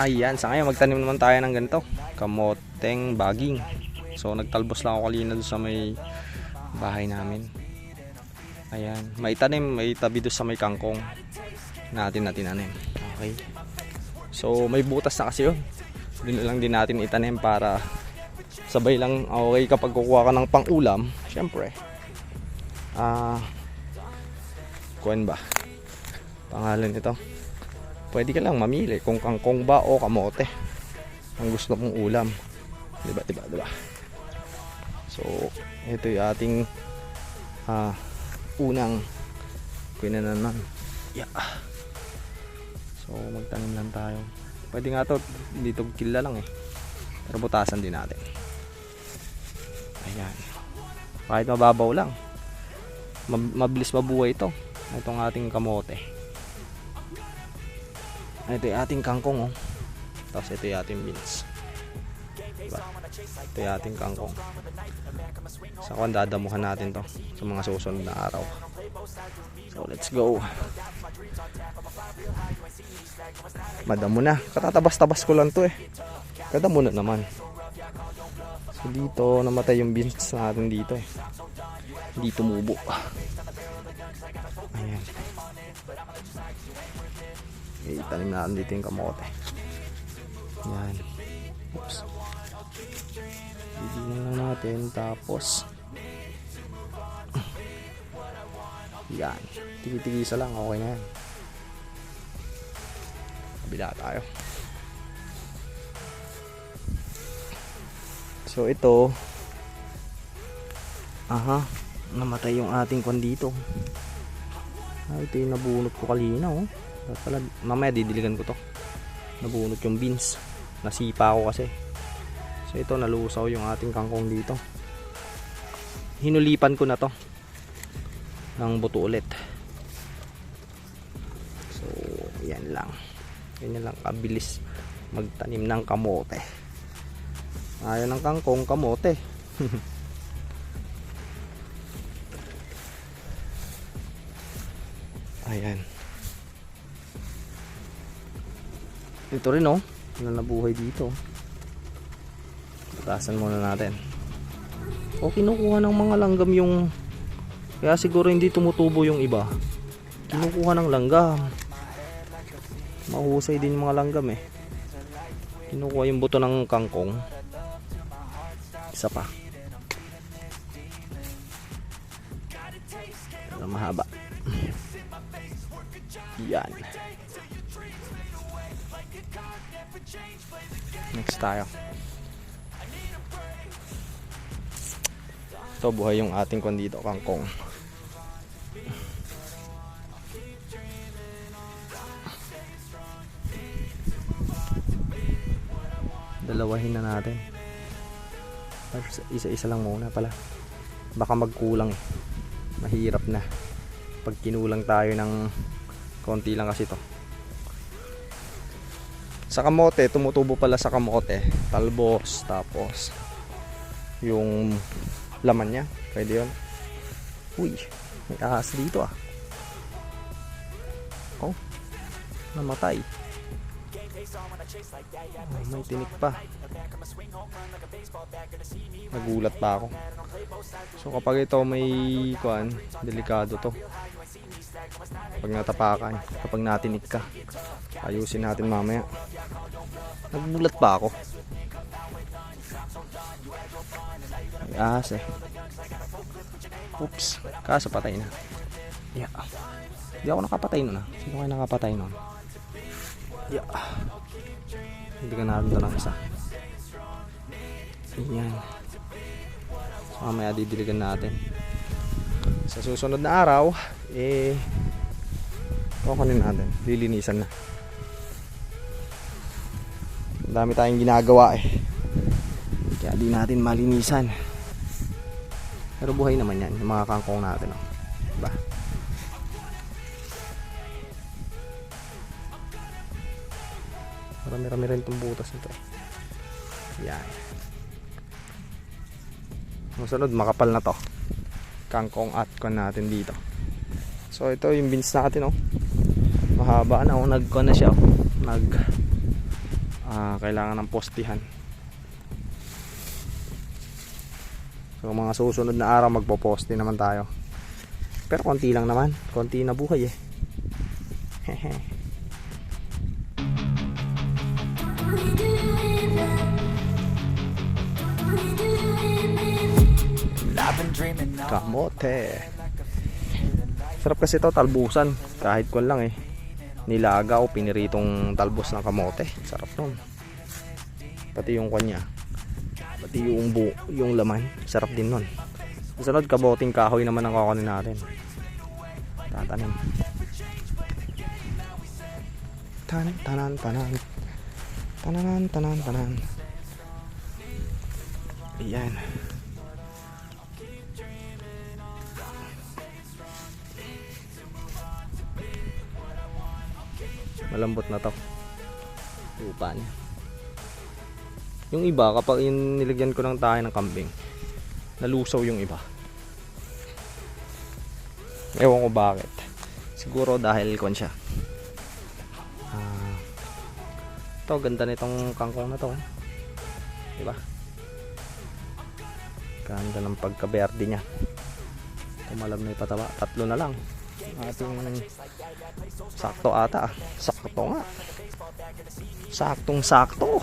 Ayan, sa ngayon magtanim naman tayo ng ganito. Kamoteng baging. So nagtalbos lang ako kanina doon sa may bahay namin. Ayan, may tanim, may tabi doon sa may kangkong natin na tinanim. Okay. So may butas na kasi yun. Doon lang din natin itanim para sabay lang okay kapag kukuha ka ng pang-ulam. Syempre. Ah, kuwan ba? Pangalan nito pwede ka lang mamili kung kangkong ba o kamote. Ang gusto mong ulam. Diba diba diba? So ito yung ating ah, unang pinananan yeah. so magtanim lang tayo. Pwede nga to dito kila lang eh. Pero butasan din natin. Ayan. Kahit mababaw lang. Mab- mabilis mabuhay ito. Itong ating kamote ito yung ating kangkong oh. Tapos ito yung ating beans. Diba? Ito yung ating kangkong. Sa kwan dadamuhan natin to sa mga susunod na araw. So let's go. Madamo na. Katatabas-tabas ko lang to eh. Kadamo na naman. So dito namatay yung beans natin dito eh. Hindi tumubo. Ayan. Okay, tanim natin dito yung kamote. Yan. Oops. Bibigyan lang natin. Tapos, yan. Tigi-tigisa lang. Okay na yan. Kabila tayo. So, ito. Aha. Namatay yung ating kwan dito. Ah, ito yung nabunot ko kanina, oh. Dapat pala, mamaya didiligan ko to. Nabunot yung beans. Nasipa ako kasi. So ito, nalusaw yung ating kangkong dito. Hinulipan ko na to. Ng buto ulit. So, yan lang. Ganyan lang kabilis magtanim ng kamote. Ayaw ng kangkong kamote. Ayan. Ito rin oh. Na nabuhay dito. Tutasan muna natin. O kinukuha ng mga langgam yung kaya siguro hindi tumutubo yung iba. Kinukuha ng langgam. Mahusay din mga langgam eh. Kinukuha yung buto ng kangkong. Isa pa. Pero mahaba. Yan. Next tayo. Ito buhay yung ating kwan dito, kangkong. Dalawahin na natin. Isa-isa lang muna pala. Baka magkulang eh. Mahirap na. Pag kinulang tayo ng konti lang kasi to. Sa kamote, tumutubo pala sa kamote. Talbos, tapos yung laman niya. Pwede yun. Uy, may ahas dito ah. Oh, namatay. May tinik pa. Nagulat pa ako. So kapag ito may kuan, delikado to. Pag natapakan, kapag natinik ka, ayusin natin mamaya. Nagulat pa ako. May ahas eh. Oops, kaso patay na. Yeah. Hindi ako nakapatay nun ah. Sino kayo nakapatay nun? Yeah. Ka natin ito ng isa. Ayan. So, mamaya didiligan natin. Sa susunod na araw, eh, kukunin natin. Lilinisan na. Ang dami tayong ginagawa eh. Kaya di natin malinisan. Pero buhay naman yan, yung mga kangkong natin. Oh. Diba? Marami-rami rin itong butas nito. Yan. Musunod, makapal na to. Kangkong at kon natin dito. So ito yung beans natin oh. Mahaba na oh, nagkon na siya oh. nag ah, kailangan ng postihan so mga susunod na araw magpo-poste naman tayo pero konti lang naman konti na buhay eh Hehe. kamote. Sarap kasi ito talbusan. Kahit kwan lang eh. Nilaga o piniritong talbos ng kamote. Sarap nun. Pati yung kwan niya. Pati yung bu yung laman. Sarap din nun. Sunod kaboting kahoy naman ang kakanin natin. Tatanim. Tanan tanan tanan tanan tanan tanan ayan. Malambot na to. Lupa niya. Yung iba kapag yung nilagyan ko ng tayo ng kambing nalusaw yung iba. Ewan ko bakit. Siguro dahil kon siya to ganda nitong kangkong na to. Diba? Ganda ng pagkaberde niya. Tumalab na ipataba tatlo na lang. Ating sakto ata. Sakto nga. Saktong sakto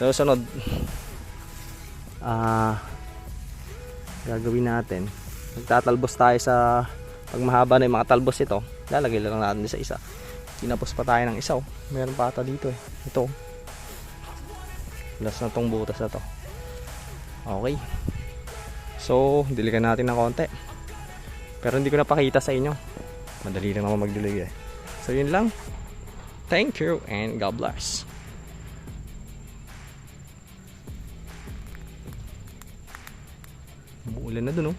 So, sunod. Ah, gagawin natin. Magtatalbos tayo sa pag mahaba na yung mga talbos ito. Lalagay lang natin sa isa. Tinapos pa tayo ng isa. Oh. Meron pa ata dito eh. Ito. oh. Last na tong butas na to. Okay. So, diligan natin ng konti. Pero hindi ko napakita sa inyo. Madali lang naman magdilig eh. So yun lang. Thank you and God bless. Umuulan na dun oh.